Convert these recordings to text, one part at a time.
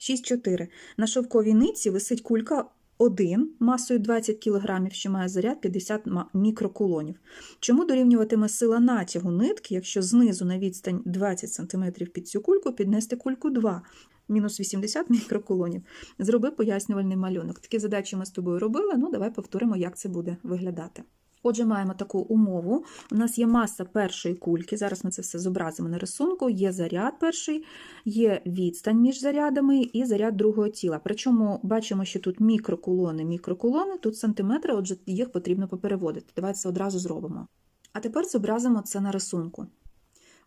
6,4. На шовковій нитці висить кулька 1 масою 20 кг, що має заряд 50 ма- мікрокулонів. Чому дорівнюватиме сила натягу нитки, якщо знизу на відстань 20 см під цю кульку піднести кульку 2, мінус 80 мікрокулонів? Зроби пояснювальний малюнок. Такі задачі ми з тобою робили, ну давай повторимо, як це буде виглядати. Отже, маємо таку умову. У нас є маса першої кульки. Зараз ми це все зобразимо на рисунку. Є заряд перший, є відстань між зарядами і заряд другого тіла. Причому бачимо, що тут мікрокулони, мікрокулони, тут сантиметри, отже, їх потрібно попереводити. Давайте це одразу зробимо. А тепер зобразимо це на рисунку.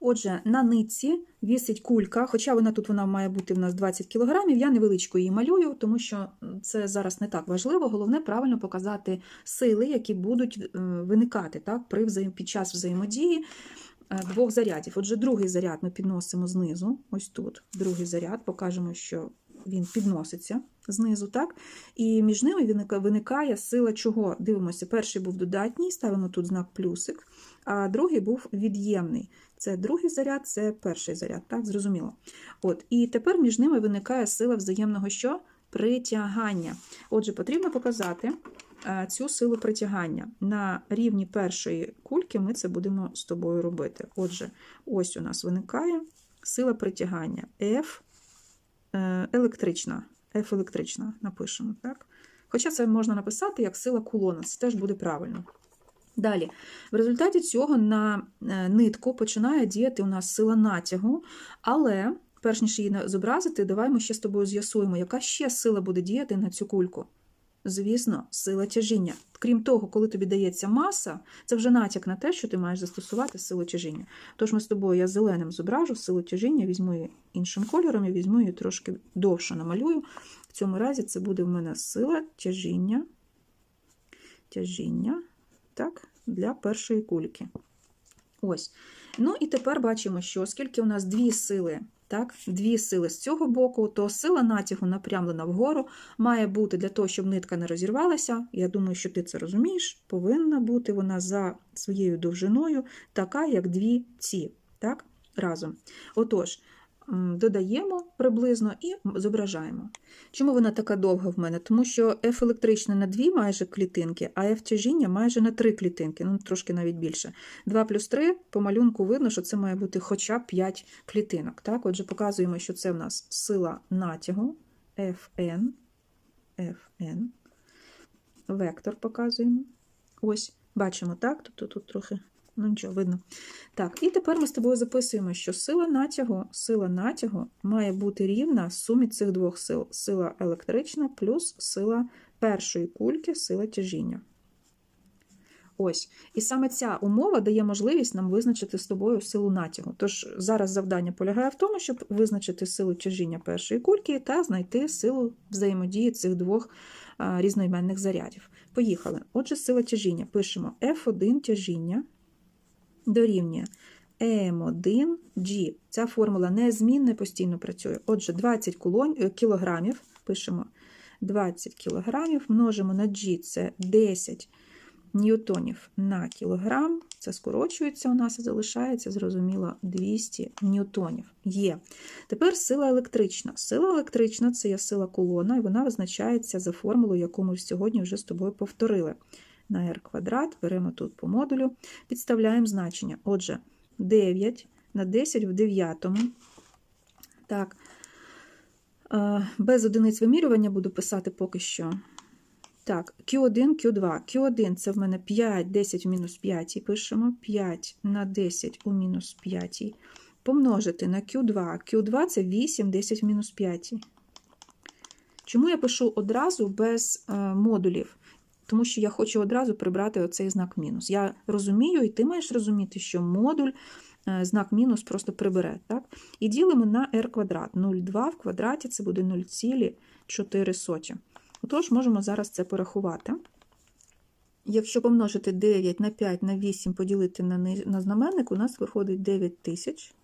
Отже, на нитці вісить кулька, хоча вона тут вона має бути в нас 20 кг, я невеличко її малюю, тому що це зараз не так важливо. Головне правильно показати сили, які будуть е, виникати так, при взаєм... під час взаємодії е, двох зарядів. Отже, другий заряд ми підносимо знизу, ось тут. Другий заряд, покажемо, що він підноситься знизу, так? І між ними виникає сила чого? Дивимося, перший був додатній, ставимо тут знак плюсик, а другий був від'ємний. Це другий заряд, це перший заряд, так, зрозуміло. От, і тепер між ними виникає сила взаємного що? Притягання. Отже, потрібно показати е, цю силу притягання. На рівні першої кульки ми це будемо з тобою робити. Отже, ось у нас виникає сила притягання F е, електрична. F електрична напишемо, так? Хоча це можна написати як сила кулона, це теж буде правильно. Далі, в результаті цього на е, нитку починає діяти у нас сила натягу, але перш ніж її зобразити, давай ми ще з тобою з'ясуємо, яка ще сила буде діяти на цю кульку. Звісно, сила тяжіння. Крім того, коли тобі дається маса, це вже натяк на те, що ти маєш застосувати силу тяжіння. Тож ми з тобою я зеленим зображу силу тяжіння, візьму її іншим кольором і візьму її трошки довше намалюю. В цьому разі це буде в мене сила тяжіння, тяжіння так, для першої кульки. Ось. Ну і тепер бачимо, що оскільки у нас дві сили, так, дві сили з цього боку, то сила натягу напрямлена вгору має бути для того, щоб нитка не розірвалася. Я думаю, що ти це розумієш, повинна бути вона за своєю довжиною, така, як дві ці, так, разом. Отож, додаємо приблизно і зображаємо. Чому вона така довга в мене? Тому що F електрична на дві майже клітинки, а F тяжіння майже на три клітинки, ну трошки навіть більше. 2 плюс 3 по малюнку видно, що це має бути хоча б 5 клітинок. Так? Отже, показуємо, що це в нас сила натягу Fn. Fn. Вектор показуємо. Ось, бачимо, так? Тобто тут трохи, ну нічого, видно. Так, і тепер ми з тобою записуємо, що сила натягу, сила натягу має бути рівна сумі цих двох сил: сила електрична плюс сила першої кульки, сила тяжіння. Ось. І саме ця умова дає можливість нам визначити з тобою силу натягу. Тож зараз завдання полягає в тому, щоб визначити силу тяжіння першої кульки та знайти силу взаємодії цих двох різноіменних зарядів. Поїхали. Отже, сила тяжіння. Пишемо F1 тяжіння дорівнює М1G. Ця формула незмінна постійно працює. Отже, 20 кулон, е, кілограмів, пишемо 20 кілограмів, множимо на G, це 10 ньютонів на кілограм. Це скорочується у нас і залишається, зрозуміло, 200 ньютонів. Є. Тепер сила електрична. Сила електрична це є сила кулона, і вона визначається за формулою, яку ми сьогодні вже з тобою повторили. На r квадрат беремо тут по модулю, підставляємо значення. Отже, 9 на 10 в 9. Так, е, без одиниць вимірювання буду писати поки що. Так, Q1, Q2. Q1 це в мене 5, 10 в мінус 5. Пишемо 5 на 10 у мінус 5. Помножити на Q2. Q2 це 8, 10 в мінус 5. Чому я пишу одразу без е, модулів? Тому що я хочу одразу прибрати оцей знак мінус. Я розумію, і ти маєш розуміти, що модуль е, знак мінус просто прибере. Так? І ділимо на r квадрат. 0,2 в квадраті це буде 0,4. Отож, можемо зараз це порахувати. Якщо помножити 9 на 5 на 8 поділити на, на знаменник, у нас виходить 9 тисяч.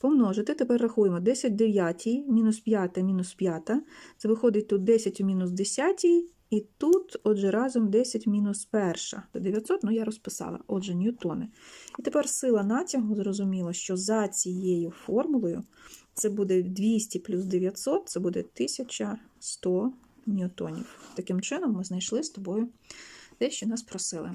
Помножити, тепер рахуємо 10 9, мінус 5, мінус 5. Це виходить тут 10 у мінус 10, і тут, отже, разом 10 мінус 1. До 900, ну я розписала, отже, ньютони. І тепер сила натягу, зрозуміло, що за цією формулою Це буде 200 плюс 900, це буде 1100 ньютонів. Таким чином, ми знайшли з тобою те, що нас просили.